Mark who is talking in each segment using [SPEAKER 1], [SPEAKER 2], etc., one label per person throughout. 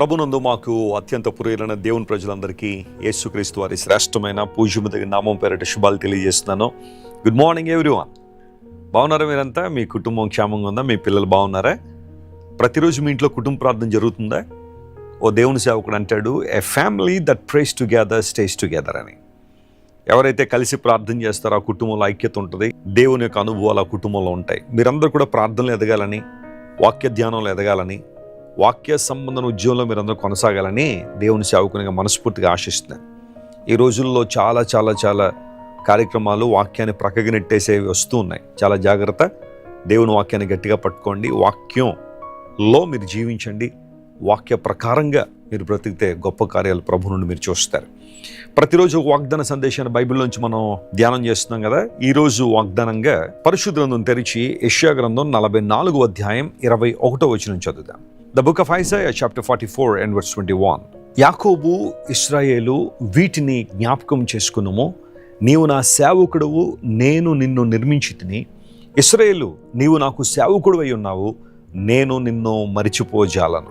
[SPEAKER 1] ప్రభునందు మాకు అత్యంత ప్రియులైన దేవుని ప్రజలందరికీ యేసుక్రీస్తు వారి శ్రేష్టమైన పూజ్యమతగిన నామం పేరట శుభాలు తెలియజేస్తున్నాను. గుడ్ మార్నింగ్ ఎవ్రీవన్ బాగున్నారా మీరంతా? మీ కుటుంబం క్షేమంగా ఉందా? మీ పిల్లలు బాగున్నారా? ప్రతిరోజు మీ ఇంట్లో కుటుంబ ప్రార్థన జరుగుతుందా? ఓ దేవుని సేవకుడు అంటాడు a family that prays together stays together అని. ఎవరైతే కలిసి ప్రార్థన చేస్తారో ఆ కుటుంబంలో ఐక్యత ఉంటుంది దేవుని యొక్క అనుభవాలు ఆ కుటుంబంలో ఉంటాయి. మీరందరూ కూడా ప్రార్థనలు ఎదగాలని వాక్య ధ్యానంలో ఎదగాలని వాక్య సంబంధం ఉద్యోగంలో మీరందరూ కొనసాగాలని దేవుని సేవకునిగా మనస్ఫూర్తిగా ఆశిస్తున్నాను. ఈ రోజుల్లో చాలా చాలా చాలా కార్యక్రమాలు వాక్యాన్ని ప్రక్కకి నెట్టేసేవి వస్తూ ఉన్నాయి. చాలా జాగ్రత్త. దేవుని వాక్యాన్ని గట్టిగా పట్టుకోండి. వాక్యంలో మీరు జీవించండి. వాక్య ప్రకారంగా మీరు బ్రతికితే గొప్ప కార్యాలు ప్రభు నుండి మీరు చూస్తారు. ప్రతిరోజు వాగ్దాన సందేశాన్ని బైబిల్లోంచి మనం ధ్యానం చేస్తున్నాం కదా? ఈరోజు వాగ్దానంగా పరిశుద్ధ గ్రంథం తెరిచి యష్యా గ్రంథం నలభై నాలుగు అధ్యాయం ఇరవై ఒకటో వచ్చిన చదువుదాం. The book of Isaiah chapter forty four and verse twenty one యాకోబు ఇస్రాయేలు వీటిని జ్ఞాపకం చేసుకున్నాము నీవు నా సేవకుడువు నేను నిన్ను నిర్మించి తిని ఇస్రాయేలు నీవు నాకు సేవకుడు అయి ఉన్నావు నేను నిన్ను మరిచిపోజాలను.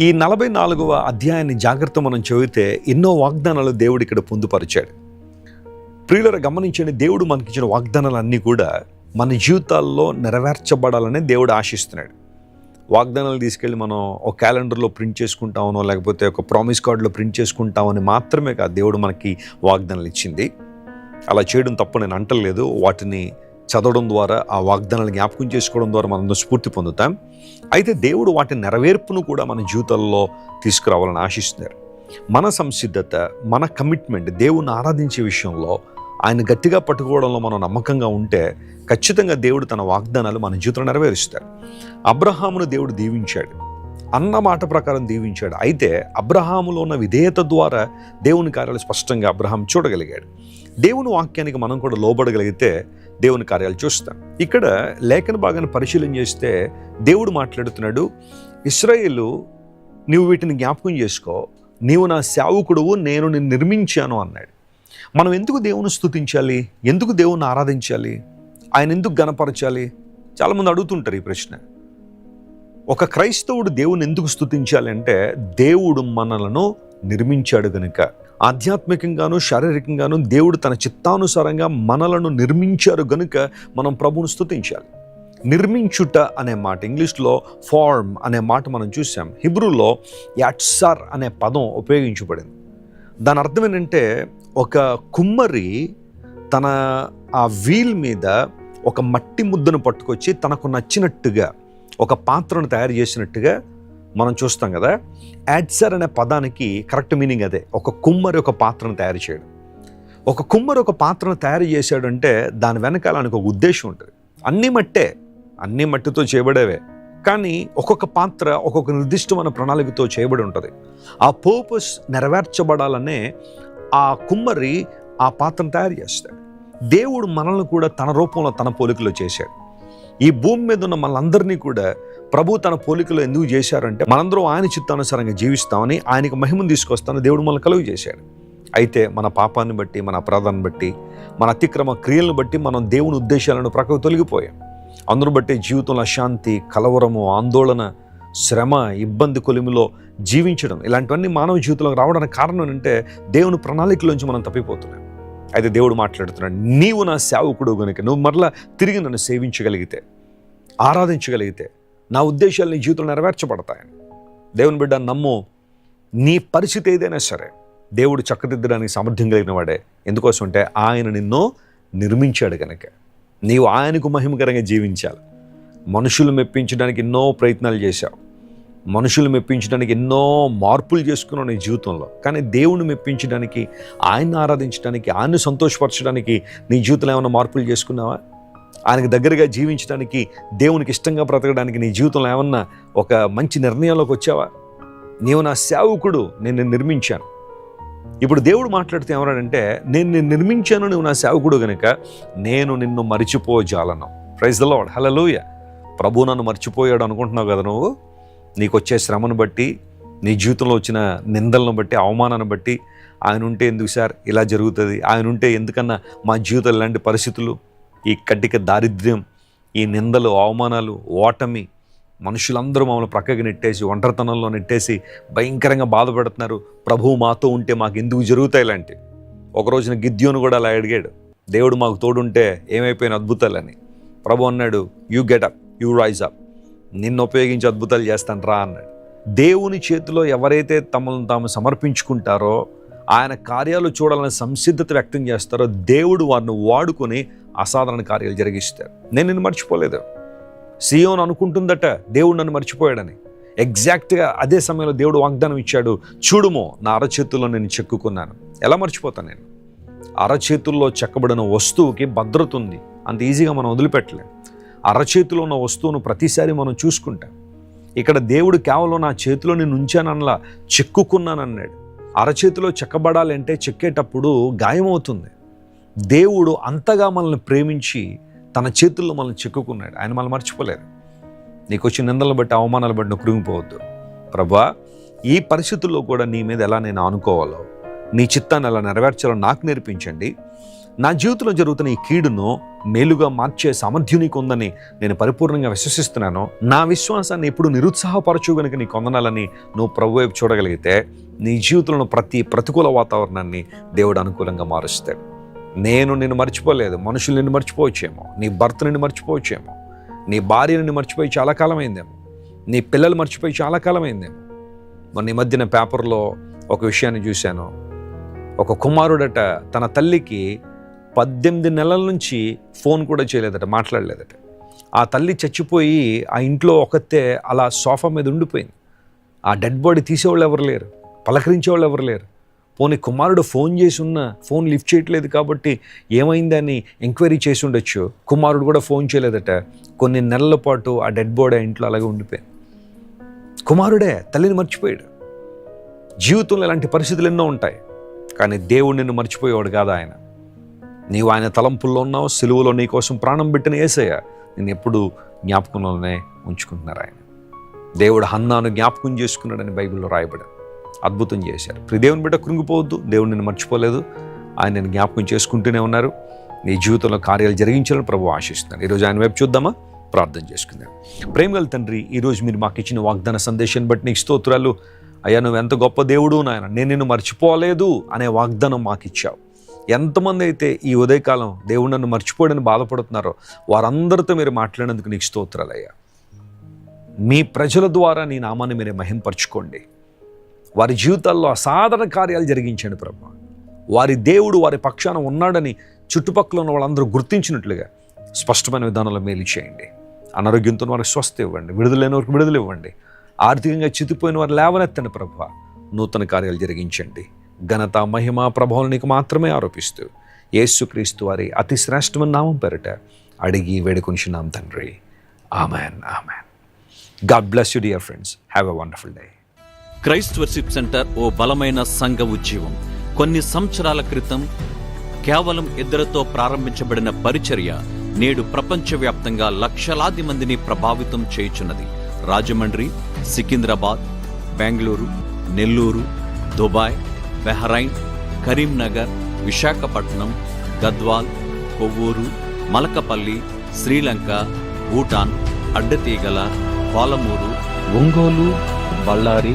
[SPEAKER 1] ఈ నలభై నాలుగవ అధ్యాయాన్ని జాగ్రత్త మనం చదివితే ఎన్నో వాగ్దానాలు దేవుడు ఇక్కడ పొందుపరిచాడు. ప్రియులర గమనించండి దేవుడు మనకిచ్చిన వాగ్దానాలు అన్నీ కూడా మన జీవితాల్లో నెరవేర్చబడాలని దేవుడు ఆశిస్తున్నాడు. వాగ్దానాలు తీసుకెళ్ళి మనం ఒక క్యాలెండర్లో ప్రింట్ చేసుకుంటామనో లేకపోతే ఒక ప్రామిస్ కార్డులో ప్రింట్ చేసుకుంటామని మాత్రమే కాదు దేవుడు మనకి వాగ్దానాలు ఇచ్చింది. అలా చేయడం తప్పు నేను అంటలేదు. వాటిని చదవడం ద్వారా ఆ వాగ్దానాలు జ్ఞాపకం చేసుకోవడం ద్వారా మనం స్ఫూర్తి పొందుతాం. అయితే దేవుడు వాటి నెరవేర్పును కూడా మన జీవితాల్లో తీసుకురావాలని ఆశిస్తున్నారు. మన సంసిద్ధత మన కమిట్మెంట్ దేవుణ్ణి ఆరాధించే విషయంలో ఆయన గట్టిగా పట్టుకోవడంలో మనం నమ్మకంగా ఉంటే ఖచ్చితంగా దేవుడు తన వాగ్దానాలు మన జీవితంలో నెరవేరుస్తాడు అబ్రహామును దేవుడు దీవించాడు. అన్న మాట ప్రకారం దీవించాడు. అయితే అబ్రహాములో ఉన్న విధేయత ద్వారా దేవుని కార్యాలు స్పష్టంగా అబ్రహాం చూడగలిగాడు. దేవుని వాక్యానికి మనం కూడా లోబడగలిగితే దేవుని కార్యాలు చూస్తాం. ఇక్కడ లేఖన భాగాన్ని పరిశీలన చేస్తే దేవుడు మాట్లాడుతున్నాడు ఇస్రాయేలు నీవు వీటిని జ్ఞాపకం చేసుకో. నీవు నా సేవకుడువు నేను నిన్ను నిర్మించాను అన్నాడు. మనం ఎందుకు దేవుని స్థుతించాలి ఎందుకు దేవుని ఆరాధించాలి? ఆయన ఎందుకు గనపరచాలి చాలామంది అడుగుతుంటారు ఈ ప్రశ్న. ఒక క్రైస్తవుడు దేవుని ఎందుకు స్థుతించాలంటే దేవుడు మనలను నిర్మించాడు గనుక. ఆధ్యాత్మికంగాను శారీరకంగాను దేవుడు తన చిత్తానుసారంగా మనలను నిర్మించారు గనుక మనం ప్రభువును స్తుతించాలి. నిర్మించుట అనే మాట ఇంగ్లీష్లో ఫార్మ్ అనే మాట మనం చూసాం. హిబ్రూలో యాట్సార్ అనే పదం ఉపయోగించబడింది. దాని అర్థం ఏంటంటే ఒక కుమ్మరి తన ఆ వీల్ మీద ఒక మట్టి ముద్దను పట్టుకొచ్చి తనకు నచ్చినట్టుగా ఒక పాత్రను తయారు చేసినట్టుగా మనం చూస్తాం కదా. యాడ్సర్ అనే పదానికి కరెక్ట్ మీనింగ్ అదే. ఒక కుమ్మరి ఒక పాత్రను తయారు చేయడం. ఒక కుమ్మరి ఒక పాత్రను తయారు చేశాడంటే దాని వెనకాల ఒక ఉద్దేశం ఉంటుంది. అన్నీ మట్టే. అన్నీ మట్టితో చేయబడేవే. కానీ ఒక్కొక్క పాత్ర ఒక్కొక్క నిర్దిష్టమైన ప్రణాళికతో చేయబడి ఉంటుంది. ఆ పర్పస్ నెరవేర్చబడాలనే ఆ కుమ్మరి ఆ పాత్రను తయారు చేస్తాడు. దేవుడు మనల్ని కూడా తన రూపంలో తన పోలికలో చేశాడు. ఈ భూమి మీద ఉన్న మనందరినీ కూడా ప్రభు తన పోలికలో ఎందుకు చేశారంటే మనందరం ఆయన చిత్తానుసారంగా జీవిస్తామని ఆయనకు మహిమను తీసుకొస్తామని దేవుడు మనల్ని కలుగు చేశాడు. అయితే మన పాపాన్ని బట్టి మన అపరాధాన్ని బట్టి మన అతిక్రమ క్రియలను బట్టి మనం దేవుని ఉద్దేశాలను ప్రక్కకు తొలగిపోయాం. అందరూ బట్టి జీవితంలో అశాంతి కలవరము ఆందోళన శ్రమ ఇబ్బంది కొలిమిలో జీవించడం. ఇలాంటివన్నీ మానవ జీవితంలోకి రావడానికి కారణం ఏంటంటే దేవుని ప్రణాళికలోంచి మనం తప్పిపోతున్నాం. అయితే దేవుడు మాట్లాడుతున్నాడు నీవు నా సేవకుడు కనుక నువ్వు మరలా తిరిగి నన్ను సేవించగలిగితే ఆరాధించగలిగితే నా ఉద్దేశాలు నీ జీవితంలో నెరవేర్చబడతాయని. దేవుని బిడ్డ నమ్ము నీ పరిస్థితి ఏదైనా సరే దేవుడు చక్కదిద్దడానికి సామర్థ్యం కలిగిన వాడే. ఎందుకోసం అంటే ఆయన నిన్ను నిర్మించాడు కనుక నీవు ఆయనకు మహిమకరంగా జీవించాలి. మనుషులు మెప్పించడానికి ఎన్నో ప్రయత్నాలు చేశావు. మనుషులు మెప్పించడానికి ఎన్నో మార్పులు చేసుకున్నావు నీ జీవితంలో. కానీ దేవుని మెప్పించడానికి ఆయన్ని ఆరాధించడానికి ఆయన్ని సంతోషపరచడానికి నీ జీవితంలో ఏమైనా మార్పులు చేసుకున్నావా? ఆయనకు దగ్గరగా జీవించడానికి దేవునికి ఇష్టంగా బ్రతకడానికి నీ జీవితంలో ఏమన్నా ఒక మంచి నిర్ణయంలోకి వచ్చావా? నీవు నా సేవకుడు నేను నిన్ను నిర్మించాను. ఇప్పుడు దేవుడు మాట్లాడితే ఏమన్నాడంటే నేను నిన్ను నిర్మించాను నువ్వు నా సేవకుడు గనుక నేను నిన్ను మరిచిపోజాలను. ప్రైజ్ ద లాడ్ హలలోయ ప్రభు నన్ను మర్చిపోయాడు అనుకుంటున్నావు కదా నువ్వు? నీకు వచ్చే శ్రమను బట్టి నీ జీవితంలో వచ్చిన నిందలను బట్టి అవమానాన్ని బట్టి ఆయన ఉంటే ఎందుకు సార్ ఇలా జరుగుతుంది? ఆయన ఉంటే ఎందుకన్నా మా జీవితం ఇలాంటి పరిస్థితులు? ఈ కడ్డిక దారిద్ర్యం ఈ నిందలు అవమానాలు ఓటమి మనుషులందరూ మమ్మల్ని ప్రక్కకి నెట్టేసి ఒంటరితనంలో నెట్టేసి భయంకరంగా బాధపడుతున్నారు. ప్రభువు మాతో ఉంటే మాకు ఎందుకు జరుగుతాయి ఇలాంటి? ఒక రోజున గిద్యోను కూడా అలా అడిగాడు. దేవుడు మాకు తోడుంటే ఏమైపోయిన అద్భుతాలని. ప్రభు అన్నాడు you get up you rise up నిన్ను ఉపయోగించి అద్భుతాలు చేస్తాను రా అన్నాడు. దేవుని చేతిలో ఎవరైతే తమను తాము సమర్పించుకుంటారో ఆయన కార్యాలు చూడాలని సంసిద్ధత వ్యక్తం చేస్తారో దేవుడు వారిని వాడుకొని అసాధారణ కార్యాలు జరిగిస్తారు. నేను నిన్ను మర్చిపోలేదు. సీయోన్ అనుకుంటుందట దేవుడు నన్ను మర్చిపోయాడని. ఎగ్జాక్ట్గా అదే సమయంలో దేవుడు వాగ్దానం ఇచ్చాడు చూడుమో నా అరచేతుల్లో నేను చెక్కుకున్నాను. ఎలా మర్చిపోతాను నేను? అరచేతుల్లో చెక్కబడిన వస్తువుకి భద్రత ఉంది. అంత ఈజీగా మనం వదిలిపెట్టలేం. అరచేతిలో ఉన్న వస్తువును ప్రతిసారి మనం చూసుకుంటాం. ఇక్కడ దేవుడు కేవలం నా చేతిలో నేను ఉంచానన్నలా చెక్కుకున్నానన్నాడు. అరచేతిలో చెక్కబడాలంటే చెక్కేటప్పుడు గాయమవుతుంది. దేవుడు అంతగా మనల్ని ప్రేమించి తన చేతుల్లో మనల్ని చెక్కుకున్నాడు. ఆయన మనల్ని మర్చిపోలేదు. నీకు వచ్చిన నిందలను బట్టి అవమానాలు బట్టి నువ్వు కృంగిపోవద్దు. ప్రభా ఈ పరిస్థితుల్లో కూడా నీ మీద ఎలా నేను ఆనుకోవాలో నీ చిత్తాన్ని ఎలా నెరవేర్చాలో నాకు నేర్పించండి. నా జీవితంలో జరుగుతున్న ఈ కీడును మేలుగా మార్చే సామర్థ్యం ఉందని నేను పరిపూర్ణంగా విశ్వసిస్తున్నాను. నా విశ్వాసాన్ని ఎప్పుడు నిరుత్సాహపరచు గనుక నీ కొందనాలని నువ్వు ప్రభు వైపు చూడగలిగితే నీ జీవితంలో ప్రతి ప్రతికూల వాతావరణాన్ని దేవుడు అనుకూలంగా మారుస్తాడు. నేను నిన్ను మర్చిపోలేదు మనుషులు నిన్ను మర్చిపోవచ్చేమో నీ భర్త నిన్ను మర్చిపోవచ్చేమో నీ భార్య నిన్ను మర్చిపోయి చాలా కాలమైందేమో నీ పిల్లలు మర్చిపోయి చాలా కాలమైందేమో. మొన్న ఈ మధ్యన పేపర్లో ఒక విషయాన్ని చూశాను. ఒక కుమారుడట తన తల్లికి పద్దెనిమిది నెలల నుంచి ఫోన్ కూడా చేయలేదట మాట్లాడలేదట. ఆ తల్లి చచ్చిపోయి ఆ ఇంట్లో ఒకతే అలా సోఫా మీద ఉండిపోయింది. ఆ డెడ్ బాడీ తీసేవాళ్ళు ఎవరు లేరు పలకరించేవాళ్ళు ఎవరు లేరు. పోనీ కుమారుడు ఫోన్ చేసి ఉన్న ఫోన్ లిఫ్ట్ చేయట్లేదు కాబట్టి ఏమైందని ఎంక్వైరీ చేసి ఉండొచ్చు కుమారుడు కూడా ఫోన్ చేయలేదట. కొన్ని నెలల పాటు ఆ డెడ్ బాడీ ఇంట్లో అలాగే ఉండిపోయింది. కుమారుడే తల్లిని మర్చిపోయాడు. జీవితంలో ఇలాంటి పరిస్థితులు ఎన్నో ఉంటాయి. కానీ దేవుడు నిన్ను మర్చిపోయేవాడు కాదు ఆయన. నీవు ఆయన తలంపుల్లో ఉన్నావు సిలువలో నీ కోసం ప్రాణం పెట్టిన ఏసయ్య నేను ఎప్పుడు జ్ఞాపకంలోనే ఉంచుకుంటున్నారు ఆయన. దేవుడు హన్నాను జ్ఞాపకం చేసుకున్నాడని బైబిల్లో రాయబడింది. అద్భుతం చేశారు. దేవుని బిడ్డ కృంగిపోవద్దు దేవుడు నిన్ను మర్చిపోలేదు. ఆయన నేను జ్ఞాపకం చేసుకుంటూనే ఉన్నారు. నీ జీవితంలో కార్యాలు జరిగించాలని ప్రభు ఆశిస్తున్నాను ఈరోజు ఆయన వైపు చూద్దామా? ప్రార్థన చేసుకుందాం. ప్రేమగల తండ్రి ఈరోజు మీరు మాకు ఇచ్చిన వాగ్దాన సందేశాన్ని బట్టి నీకు స్తోత్రాలు. అయ్యా నువ్వు ఎంత గొప్ప దేవుడు నాయన నేను నిన్ను మర్చిపోలేదు అనే వాగ్దానం మాకు ఇచ్చావు. ఎంతమంది అయితే ఈ ఉదయకాలం దేవుడు నన్ను మర్చిపోయాడని బాధపడుతున్నారో వారందరితో మీరు మాట్లాడినందుకు నీకు స్తోత్రాలయ్యా మీ ప్రజల ద్వారా నీ నామాన్ని మీరే మహింపరచుకోండి. వారి జీవితాల్లో అసాధారణ కార్యాలు జరిగించండి ప్రభు. వారి దేవుడు వారి పక్షాన ఉన్నాడని చుట్టుపక్కల ఉన్న వాళ్ళందరూ గుర్తించినట్లుగా స్పష్టమైన విధానంలో మేలు చేయండి. అనారోగ్యంతో వారికి స్వస్థ ఇవ్వండి. విడుదలైన వారికి విడుదల ఇవ్వండి. ఆర్థికంగా చితిపోయిన వారు లేవనెత్తండి ప్రభు నూతన కార్యాలు జరిగించండి. ఘనత మహిమ ప్రభావం నీకు మాత్రమే ఆరోపిస్తూ యేసుక్రీస్తు వారి అతి శ్రేష్టమైన నామం పేరిట అడిగి వేడుకొనిచున్నాం తండ్రి. Amen amen. God bless you dear friends. Have a wonderful day.
[SPEAKER 2] Christ worship centre ఓ బలమైన సంఘ ఉద్యమం కొన్ని సంవత్సరాల క్రితం కేవలం ఇద్దరితో ప్రారంభించబడిన పరిచర్య నేడు ప్రపంచవ్యాప్తంగా లక్షలాది మందిని ప్రభావితం చేయుచున్నది. Rajahmundry Secunderabad Bengaluru Nellore Dubai Bahrain Karimnagar Visakhapatnam Gadwal Kovvur Malakapalli Sri Lanka Bhutan Addateegala Palamuru
[SPEAKER 3] Ongole Bellary